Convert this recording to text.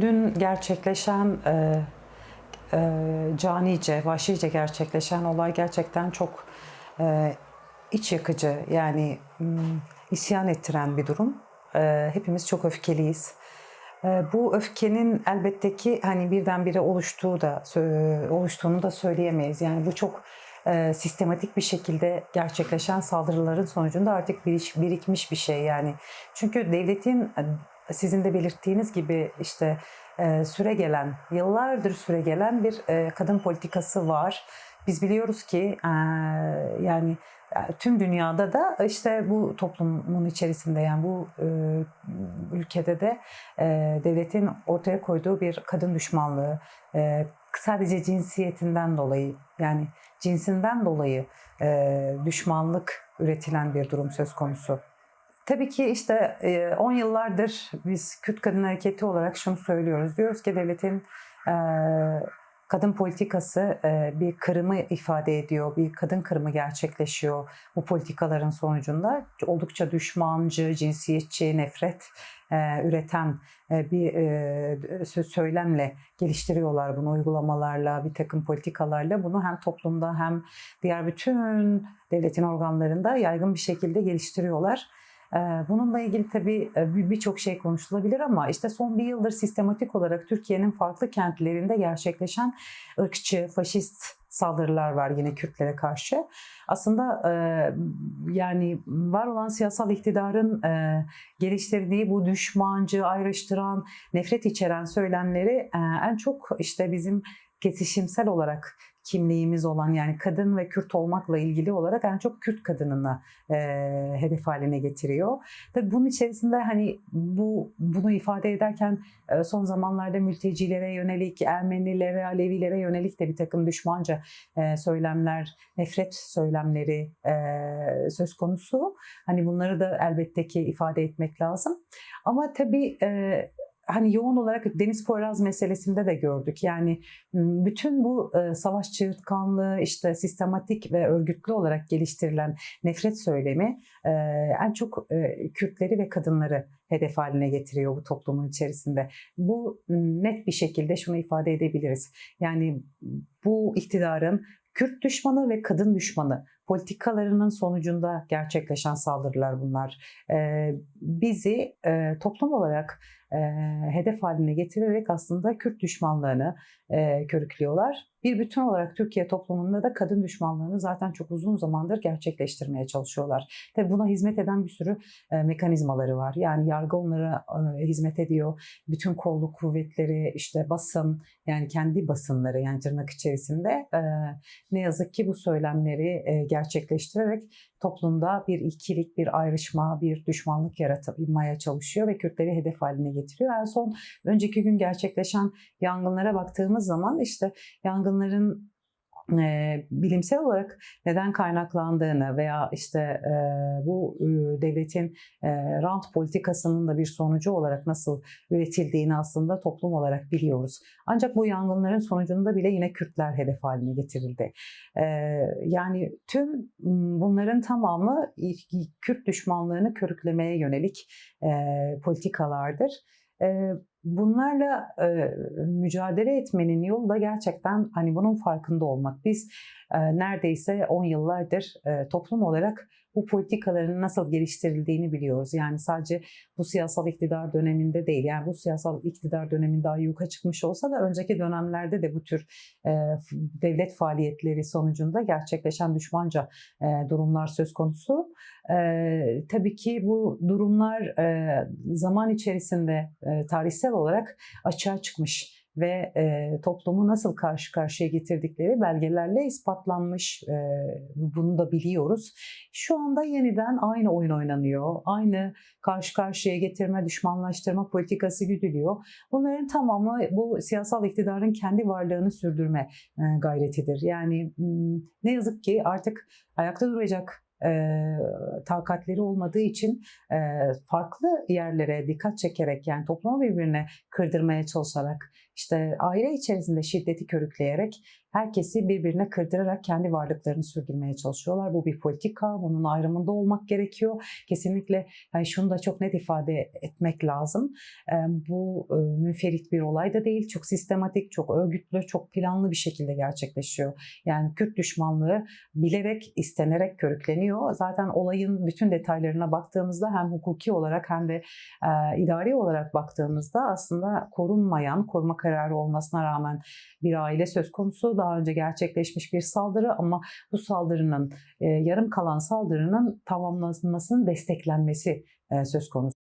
Dün gerçekleşen e, e, canice, vahşice gerçekleşen olay gerçekten çok e, iç yakıcı. Yani isyan ettiren bir durum. E, hepimiz çok öfkeliyiz. E, bu öfkenin elbette ki hani birdenbire oluştuğu da oluştuğunu da söyleyemeyiz. Yani bu çok e, sistematik bir şekilde gerçekleşen saldırıların sonucunda artık biriş- birikmiş bir şey yani. Çünkü devletin sizin de belirttiğiniz gibi işte e, süre gelen, yıllardır süre gelen bir e, kadın politikası var. Biz biliyoruz ki e, yani tüm dünyada da işte bu toplumun içerisinde yani bu ülkede de devletin ortaya koyduğu bir kadın düşmanlığı sadece cinsiyetinden dolayı yani cinsinden dolayı düşmanlık üretilen bir durum söz konusu. Tabii ki işte e, 10 yıllardır biz Kürt Kadın Hareketi olarak şunu söylüyoruz. Diyoruz ki devletin e, kadın politikası e, bir kırımı ifade ediyor. Bir kadın kırımı gerçekleşiyor bu politikaların sonucunda. Oldukça düşmancı, cinsiyetçi, nefret e, üreten e, bir e, sö- söylemle geliştiriyorlar bunu uygulamalarla, bir takım politikalarla. Bunu hem toplumda hem diğer bütün devletin organlarında yaygın bir şekilde geliştiriyorlar. Ee, Bununla ilgili tabii e, bir- birçok şey konuşulabilir ama işte son bir yıldır sistematik olarak Türkiye'nin farklı kentlerinde gerçekleşen ırkçı, faşist saldırılar var yine Kürtlere karşı. Aslında e, yani var olan siyasal iktidarın e, geliştirdiği bu düşmancı, ayrıştıran, nefret içeren söylemleri en çok işte bizim kesişimsel olarak kimliğimiz olan yani kadın ve Kürt olmakla ilgili olarak en çok Kürt kadınını e, hedef haline getiriyor. Tabii bunun içerisinde hani bu bunu ifade ederken e, son zamanlarda mültecilere yönelik, Ermenilere, Alevilere yönelik de bir takım düşmanca e, söylemler, nefret söylemleri e, söz konusu. Hani bunları da elbette ki ifade etmek lazım. Ama tabii e, hani yoğun olarak Deniz Poyraz meselesinde de gördük. Yani bütün bu e, savaş çığırtkanlığı işte sistematik ve örgütlü olarak geliştirilen nefret söylemi en çok Kürtleri ve kadınları hedef haline getiriyor bu toplumun içerisinde. Bu net bir şekilde şunu ifade edebiliriz. Yani bu iktidarın Kürt düşmanı ve kadın düşmanı politikalarının sonucunda gerçekleşen saldırılar bunlar. Ee, bizi e, toplum olarak e, hedef haline getirerek aslında Kürt düşmanlığını e, körüklüyorlar. Bir bütün olarak Türkiye toplumunda da kadın düşmanlığını zaten çok uzun zamandır gerçekleştirmeye çalışıyorlar. Tabii buna hizmet eden bir sürü e, mekanizmaları var. Yani yargı onlara e, hizmet ediyor. Bütün kolluk kuvvetleri, işte basın, yani kendi basınları yani tırnak içerisinde e, ne yazık ki bu söylemleri e, gerçekleştirerek toplumda bir ikilik, bir ayrışma, bir düşmanlık yaratmaya çalışıyor ve Kürtleri hedef haline getiriyor. En son önceki gün gerçekleşen yangınlara baktığımız zaman işte yangınların e, bilimsel olarak neden kaynaklandığını veya işte e, bu e, devletin e, rant politikasının da bir sonucu olarak nasıl üretildiğini aslında toplum olarak biliyoruz. Ancak bu yangınların sonucunda bile yine Kürtler hedef haline getirildi. E, yani tüm bunların tamamı Kürt düşmanlığını körüklemeye yönelik e, politikalardır. E, bunlarla e, mücadele etmenin yolu da gerçekten hani bunun farkında olmak. Biz e, neredeyse 10 yıllardır e, toplum olarak bu politikaların nasıl geliştirildiğini biliyoruz. Yani sadece bu siyasal iktidar döneminde değil. Yani bu siyasal iktidar döneminde ayyuka çıkmış olsa da önceki dönemlerde de bu tür e, devlet faaliyetleri sonucunda gerçekleşen düşmanca e, durumlar söz konusu. E, tabii ki bu durumlar e, zaman içerisinde e, tarihsel olarak açığa çıkmış ve e, toplumu nasıl karşı karşıya getirdikleri belgelerle ispatlanmış. E, bunu da biliyoruz. Şu anda yeniden aynı oyun oynanıyor. Aynı karşı karşıya getirme, düşmanlaştırma politikası güdülüyor. Bunların tamamı bu siyasal iktidarın kendi varlığını sürdürme e, gayretidir. Yani ne yazık ki artık ayakta duracak e, takatleri olmadığı için e, farklı yerlere dikkat çekerek yani toplumu birbirine kırdırmaya çalışarak işte aile içerisinde şiddeti körükleyerek herkesi birbirine kırdırarak kendi varlıklarını sürdürmeye çalışıyorlar. Bu bir politika, bunun ayrımında olmak gerekiyor. Kesinlikle yani şunu da çok net ifade etmek lazım. Bu münferit bir olay da değil. Çok sistematik, çok örgütlü, çok planlı bir şekilde gerçekleşiyor. Yani Kürt düşmanlığı bilerek, istenerek körükleniyor. Zaten olayın bütün detaylarına baktığımızda hem hukuki olarak hem de idari olarak baktığımızda aslında korunmayan, koruma kararı olmasına rağmen bir aile söz konusu. Daha önce gerçekleşmiş bir saldırı ama bu saldırının, e, yarım kalan saldırının tamamlanmasının desteklenmesi e, söz konusu.